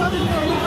Come on, come on.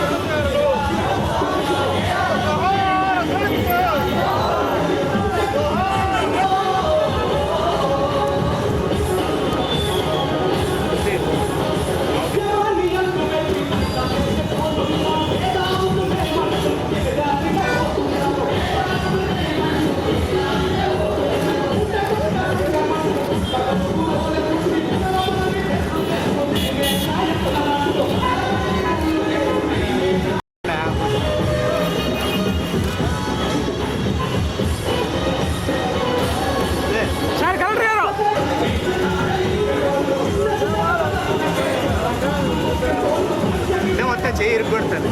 అంటే మొత్తం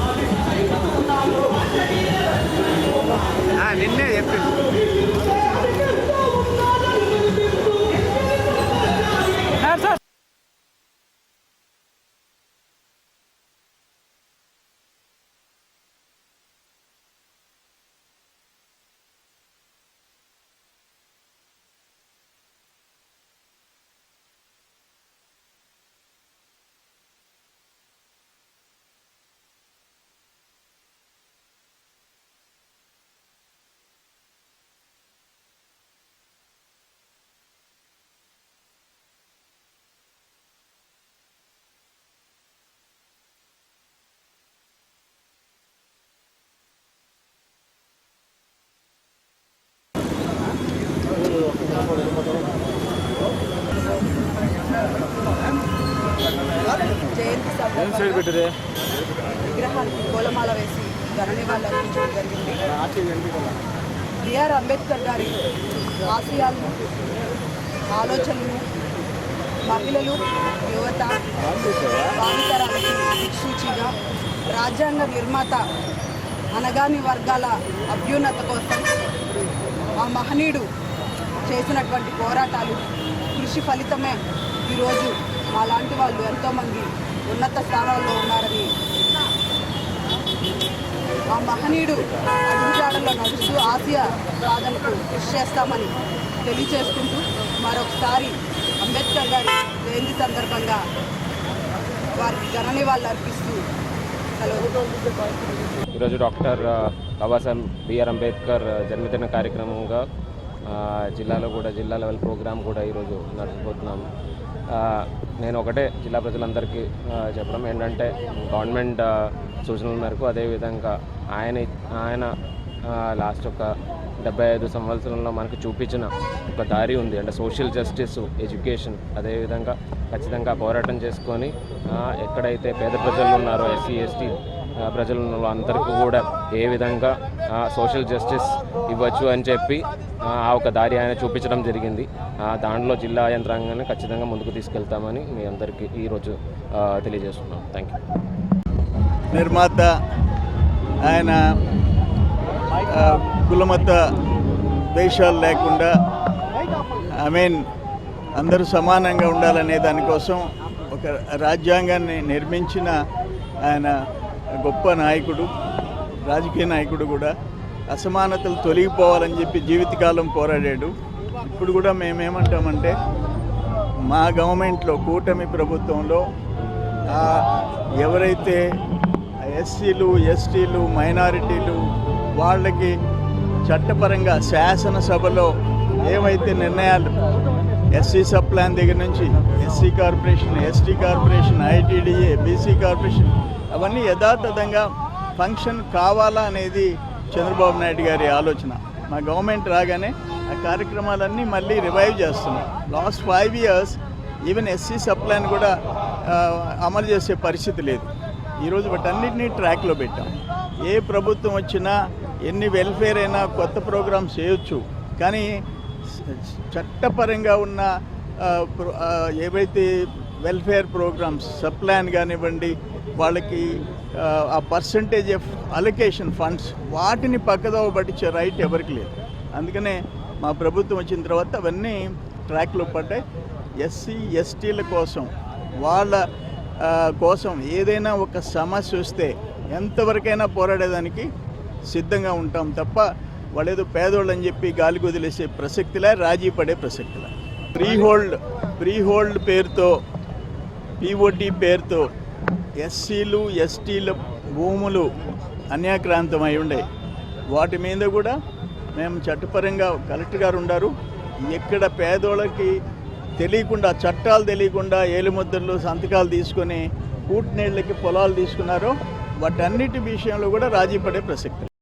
చెయ్యి నిన్నే చెప్పింది జయంతి సందర్భంగా విగ్రహానికి పూలమాల వేసి అర్పించడం జరిగింది. బిఆర్ అంబేద్కర్ గారి ఆశయాలను ఆలోచనలు మహిళలు యువత భావితరాలకి దిక్సూచిగా రాజ్యాంగ నిర్మాత అనగాని వర్గాల అభ్యున్నత కోసం ఆ మహనీయుడు చేసినటువంటి పోరాటాలు కృషి ఫలితమే ఈరోజు మా లాంటి వాళ్ళు ఎంతోమంది ఉన్నత స్థానాల్లో ఉన్నారని. ఆ మహనీయుడు అడుగుజాడల్లో నడుస్తూ ఆసియా సాధనకు కృషి చేస్తామని తెలియచేసుకుంటూ మరొకసారి అంబేద్కర్ గారి జయంతి సందర్భంగా వారికి ఘన నివాళులు అర్పిస్తూ ఈరోజు డాక్టర్ బాబాసాహెబ్ బిఆర్ అంబేద్కర్ జన్మదిన కార్యక్రమంగా జిల్లాలో కూడా జిల్లా లెవెల్ ప్రోగ్రామ్ కూడా ఈరోజు నడిచిపోతున్నాము నేను ఒకటే జిల్లా ప్రజలందరికీ చెప్పడం ఏంటంటే గవర్నమెంట్ సూచనల మేరకు అదేవిధంగా ఆయన ఆయన లాస్ట్ ఒక డెబ్బై ఐదు సంవత్సరంలో మనకు చూపించిన ఒక దారి ఉంది. అంటే సోషల్ జస్టిస్ ఎడ్యుకేషన్ అదేవిధంగా ఖచ్చితంగా పోరాటం చేసుకొని ఎక్కడైతే పేద ప్రజలు ఉన్నారో ఎస్సీ ఎస్టీ ప్రజలు అందరికీ కూడా ఏ విధంగా సోషల్ జస్టిస్ ఇవ్వచ్చు అని చెప్పి ఆ, ఒక దారి ఆయన చూపించడం జరిగింది. దాంట్లో జిల్లా యంత్రాంగాన్ని ఖచ్చితంగా ముందుకు తీసుకెళ్తామని మీ అందరికీ ఈరోజు తెలియజేస్తున్నాం. థ్యాంక్ యూ నిర్మాత ఆయన కులమత దేశాలు లేకుండా ఐ మీన్ అందరూ సమానంగా ఉండాలనే దానికోసం ఒక రాజ్యాంగాన్ని నిర్మించిన ఆయన గొప్ప నాయకుడు రాజకీయ నాయకుడు కూడా అసమానతలు తొలగిపోవాలని చెప్పి జీవితకాలం పోరాడాడు. ఇప్పుడు కూడా మేమేమంటామంటే మా గవర్నమెంట్లో కూటమి ప్రభుత్వంలో ఎవరైతే ఎస్సీలు ఎస్టీలు మైనారిటీలు వాళ్ళకి చట్టపరంగా శాసనసభలో ఏవైతే నిర్ణయాలు ఎస్సీ సబ్ ప్లాన్ దగ్గర నుంచి SC corporation ST corporation ITDA BC corporation అవన్నీ యథాతథంగా ఫంక్షన్ కావాలా అనేది చంద్రబాబు నాయుడు గారి ఆలోచన. మా గవర్నమెంట్ రాగానే ఆ కార్యక్రమాలన్నీ మళ్ళీ రివైవ్ చేస్తున్నాం. Last five years even SC sub plan కూడా అమలు చేసే పరిస్థితి లేదు. ఈరోజు వాటన్నిటినీ ట్రాక్లో పెట్టాం. ఏ ప్రభుత్వం వచ్చినా ఎన్ని వెల్ఫేర్ అయినా కొత్త ప్రోగ్రామ్స్ చేయొచ్చు. కానీ చట్టపరంగా ఉన్న ప్రో- ఏవైతే వెల్ఫేర్ ప్రోగ్రామ్స్ సప్లాన్ కానివ్వండి వాళ్ళకి ఆ, పర్సంటేజ్ ఆఫ్ అలొకేషన్ ఫండ్స్ వాటిని పక్కదోవ పట్టించే రైట్ ఎవరికి లేదు. అందుకనే మా ప్రభుత్వం వచ్చిన తర్వాత అవన్నీ ట్రాక్లో పడ్డాయి. ఎస్సీ ఎస్టీల కోసం వాళ్ళ కోసం ఏదైనా ఒక సమస్య వస్తే ఎంతవరకైనా పోరాడేదానికి సిద్ధంగా ఉంటాం తప్ప వాళ్ళు ఏదో పేదోళ్ళు అని చెప్పి గాలి వదిలేసే ప్రసక్తిలా రాజీ పడే ప్రసక్తిలా. ప్రీ హోల్డ్ ప్రీ హోల్డ్ పేరుతో పీఓటీ పేరుతో ఎస్సీలు ఎస్టీల భూములు అన్యాక్రాంతమై ఉండే. వాటి మీద కూడా మేము చట్టపరంగా కలెక్టర్ గారు ఉండారు. ఎక్కడ పేదోళ్ళకి తెలియకుండా చట్టాలు తెలియకుండా ఏలుముద్రలు సంతకాలు తీసుకొని కూటినీళ్ళకి పొలాలు తీసుకున్నారో వాటన్నిటి విషయంలో కూడా రాజీ పడే ప్రసక్తి.